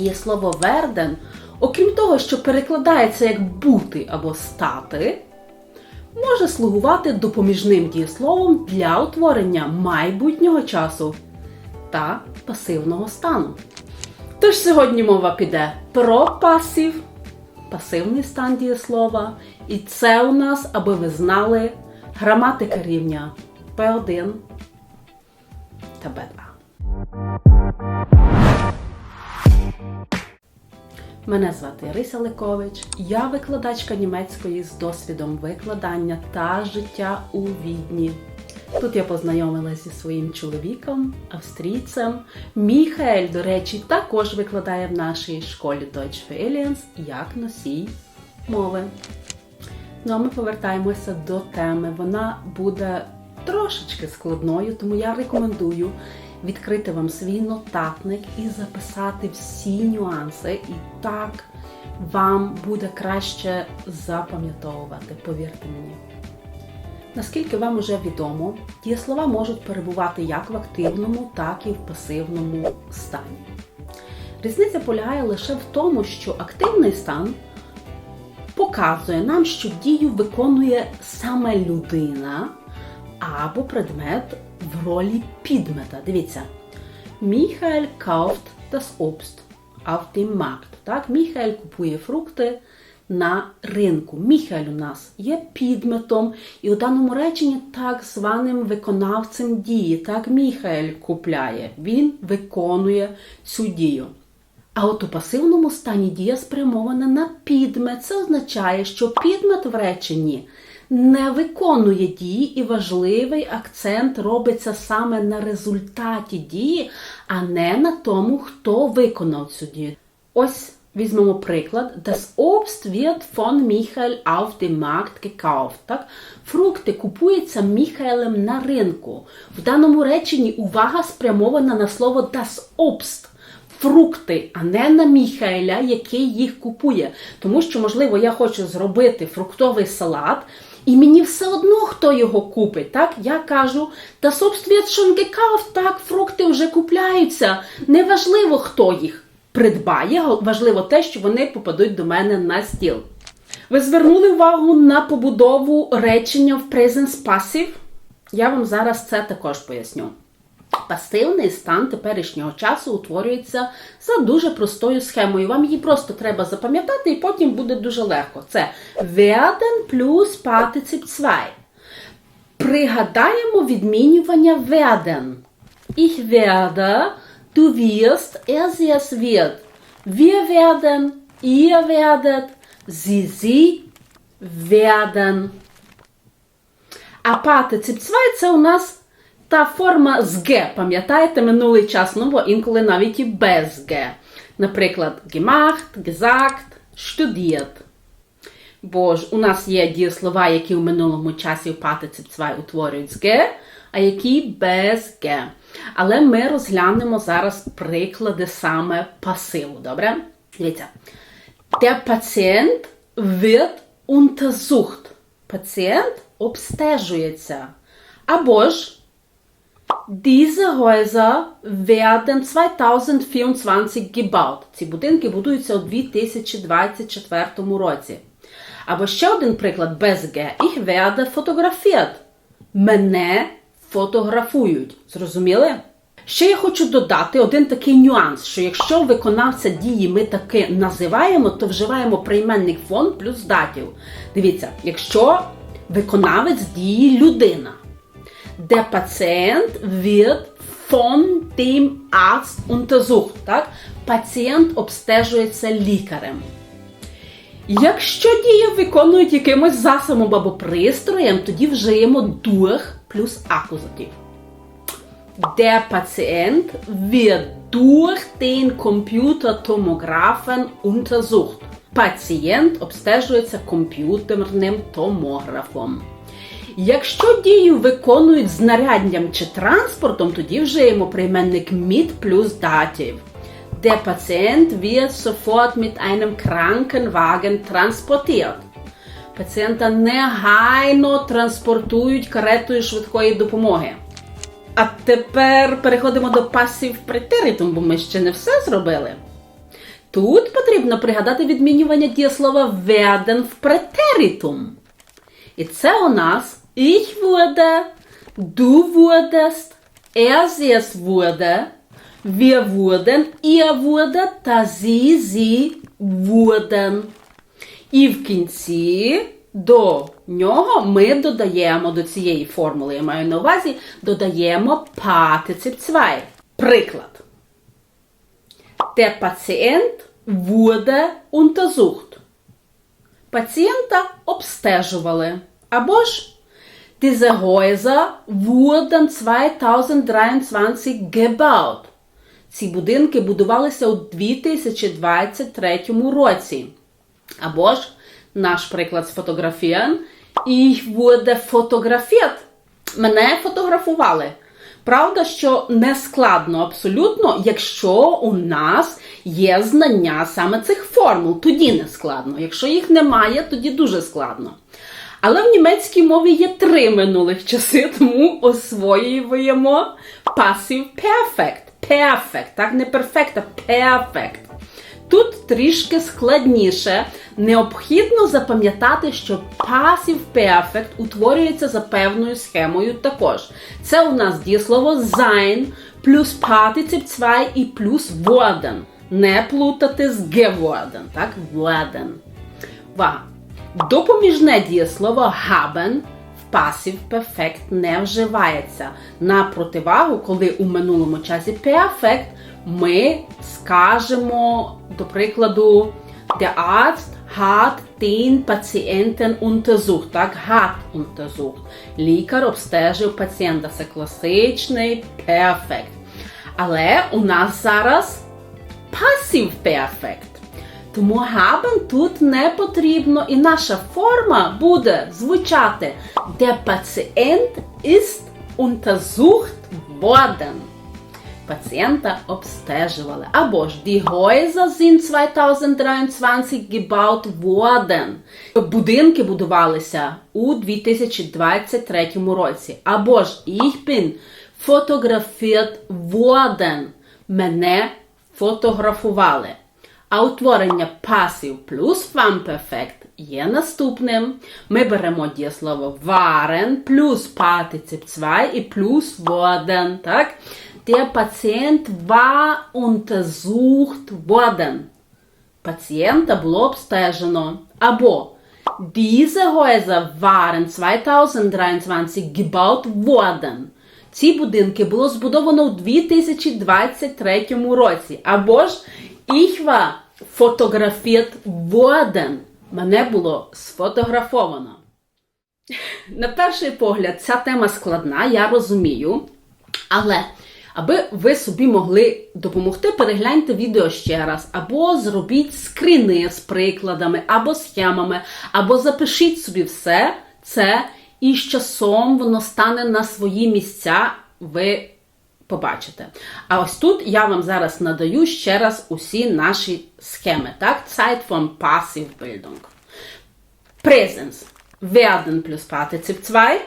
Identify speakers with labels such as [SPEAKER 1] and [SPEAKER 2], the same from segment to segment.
[SPEAKER 1] Дієслово werden, окрім того, що перекладається як бути або стати, може слугувати допоміжним дієсловом для утворення майбутнього часу та пасивного стану. Тож сьогодні мова піде про пасів, пасивний стан дієслова. І це у нас, аби ви знали, граматика рівня P1 та B2. Мене звати Ірися Ликович. Я викладачка німецької з досвідом викладання та життя у Відні. Тут я познайомилася зі своїм чоловіком, австрійцем. Міхаель, до речі, також викладає в нашій школі Deutsch für Aliens як носій мови. Ну а ми повертаємося до теми. Вона буде трошечки складною, тому я рекомендую відкрити вам свій нотатник і записати всі нюанси. І так вам буде краще запам'ятовувати, повірте мені. Наскільки вам уже відомо, дієслова можуть перебувати як в активному, так і в пасивному стані. Різниця полягає лише в тому, що активний стан показує нам, що дію виконує саме людина або предмет в ролі підмета. Дивіться, Міхаель kauft das Obst auf dem Markt. Так, Міхаель купує фрукти на ринку. Міхаель у нас є підметом, і у даному реченні так званим виконавцем дії. Так, Міхаель купляє, він виконує цю дію. А от у пасивному стані дія спрямована на підмет. Це означає, що підмет в реченні не виконує дії, і важливий акцент робиться саме на результаті дії, а не на тому, хто виконав цю дію. Ось візьмемо приклад. Das Obst wird von Michael auf dem Markt gekauft. Так? Фрукти купуються Міхаелем на ринку. В даному реченні увага спрямована на слово das Obst фрукти, а не на Міхаеля, який їх купує. Тому що, можливо, я хочу зробити фруктовий салат. І мені все одно, хто його купить. Так? Я кажу, та собственки schon так, фрукти вже купляються. Неважливо, хто їх придбає, важливо те, що вони попадуть до мене на стіл. Ви звернули увагу на побудову речення в present passive? Я вам зараз це також поясню. Пасивний стан теперішнього часу утворюється за дуже простою схемою. Вам її просто треба запам'ятати, і потім буде дуже легко. Це werden плюс partizip 2. Пригадаємо відмінювання werden. Ich werde, du wirst, er sie es wird. Wir werden, ihr werdet, sie sie werden. А 2 це у нас та форма з Г, пам'ятаєте, минулий час, ну бо інколи навіть і без Г. Наприклад, gemacht, gesagt, studiert. Бо ж у нас є дієслова, які в минулому часі в партицип 2 утворюють з Г, а які без Г. Але ми розглянемо зараз приклади саме пасиву, добре? Дивіться. Der Patient wird untersucht. Пацієнт обстежується. Або ж Diese Häuser werden 2024 gebaut. Ці будинки будуються у 2024 році. Або ще один приклад без Г. Ich werde fotografiert. Мене фотографують. Зрозуміли? Ще я хочу додати один такий нюанс, що якщо виконавця дії ми таки називаємо, то вживаємо прийменник фон плюс датів. Дивіться, якщо виконавець дії людина. Der Patient wird von dem Arzt untersucht. Так? Пацієнт обстежується лікарем. Якщо дію виконують якимось засобом або пристроєм, тоді вжиємо durch плюс акузатив. Der Patient wird durch den Computertomographen untersucht. Пацієнт обстежується комп'ютерним томографом. Якщо дію виконують знаряддям чи транспортом, тоді вжиємо прийменник mit плюс датів. Der Patient wird sofort mit einem Krankenwagen transportiert. Пацієнта негайно транспортують каретою швидкої допомоги. А тепер переходимо до пасів претеритум, бо ми ще не все зробили. Тут потрібно пригадати відмінювання дієслова werden в претеритум. І це у нас ich wurde, du wurdest, er sie es wurde, wir wurden, ihr wurde та wurden. І в кінці до нього ми додаємо до цієї формули, я маю на увазі, додаємо партицип 2. Приклад. Der Patient wurde untersucht. Пацієнта обстежували. Або ж Diese Häuser wurden 2023 gebaut. Ці будинки будувалися у 2023 році. Або ж наш приклад з фотографієн. Ich wurde fotografiert. Мене фотографували. Правда, що не складно абсолютно, якщо у нас є знання саме цих формул, тоді не складно. Якщо їх немає, тоді дуже складно. Але в німецькій мові є три минулих часи, тому освоюємо пасів perfect. Perfect, так, не perfect, а perfect. Тут трішки складніше. Необхідно запам'ятати, що passive perfect утворюється за певною схемою також. Це у нас дієслово sein плюс 2 і плюс worden. Не плутати з geworden, так? Werden. Ва. Допоміжне дієслово haben в пасів перфект не вживається. На противагу, коли у минулому часі перфект, ми скажемо, до прикладу, der Arzt hat den Patienten untersucht. Так, hat untersucht. Лікар обстежив пацієнта. Це класичний перфект. Але у нас зараз пасів перфект. Тому haben тут не потрібно, і наша форма буде звучати Der Patient ist untersucht worden. Пацієнта обстежували. Або ж Die Häuser sind 2023 gebaut worden. Будинки будувалися у 2023 році. Або ж Ich bin fotografiert worden. Мене фотографували. А утворення пасів плюс perfect є наступним. Ми беремо дієслово waren плюс партицип 2 і плюс worden. Так? Der Patient war untersucht worden. Пацієнта було обстежено. Або Diese Häuser waren 2023 gebaut worden. Ці будинки було збудовано у 2023 році. Або ж Ich war fotografiert worden. Мене було сфотографовано. На перший погляд, ця тема складна, я розумію. Але аби ви собі могли допомогти, перегляньте відео ще раз, або зробіть скріни з прикладами, або схемами, або запишіть собі все це, і з часом воно стане на свої місця. Ви побачите. А ось тут я вам зараз надаю ще раз усі наші схеми. Так? Zeit von Passivbildung. Präsens. Werden плюс Partizip 2.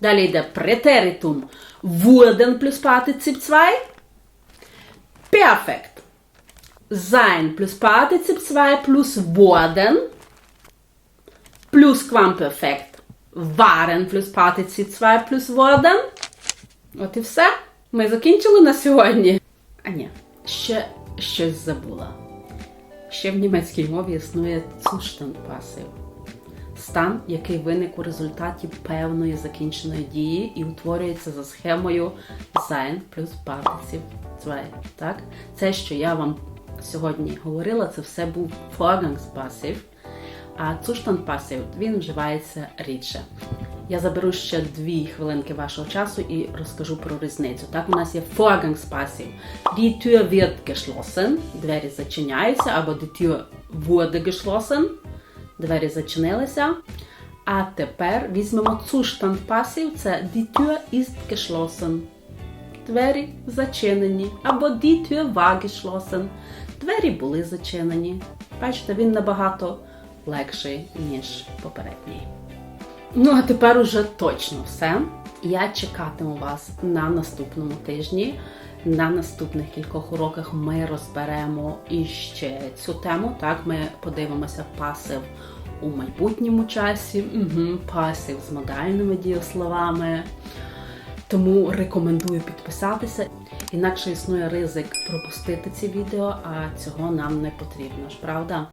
[SPEAKER 1] Далі йде Präteritum. Wurden плюс Partizip 2. Perfekt. Sein плюс Partizip 2 плюс worden. Плюс Quamperfekt. Waren плюс Partizip 2 плюс worden. От і все. Ми закінчили на сьогодні. А ні, ще щось забула. Ще в німецькій мові існує Zustand-пасив. Стан, який виник у результаті певної закінченої дії і утворюється за схемою sein плюс партиців 2. Так? Це, що я вам сьогодні говорила, це все був Vorgangspассив, а Zustand-пасив, він вживається рідше. Я заберу ще дві хвилинки вашого часу і розкажу про різницю. Так, у нас є Vorgangspassiv. Die Tür wird geschlossen. Двері зачиняються, або die Tür wurde geschlossen. Двері зачинилися. А тепер візьмемо Zustand Passiv. Це die Tür ist geschlossen. Двері зачинені. Або die Tür war geschlossen. Двері були зачинені. Бачите, він набагато легший, ніж попередній. Ну, а тепер уже точно все. Я чекатиму вас на наступному тижні. На наступних кількох уроках ми розберемо іще цю тему. Так, ми подивимося пасив у майбутньому часі, угу, пасив з модальними дієсловами. Тому рекомендую підписатися. Інакше існує ризик пропустити ці відео, а цього нам не потрібно ж, правда?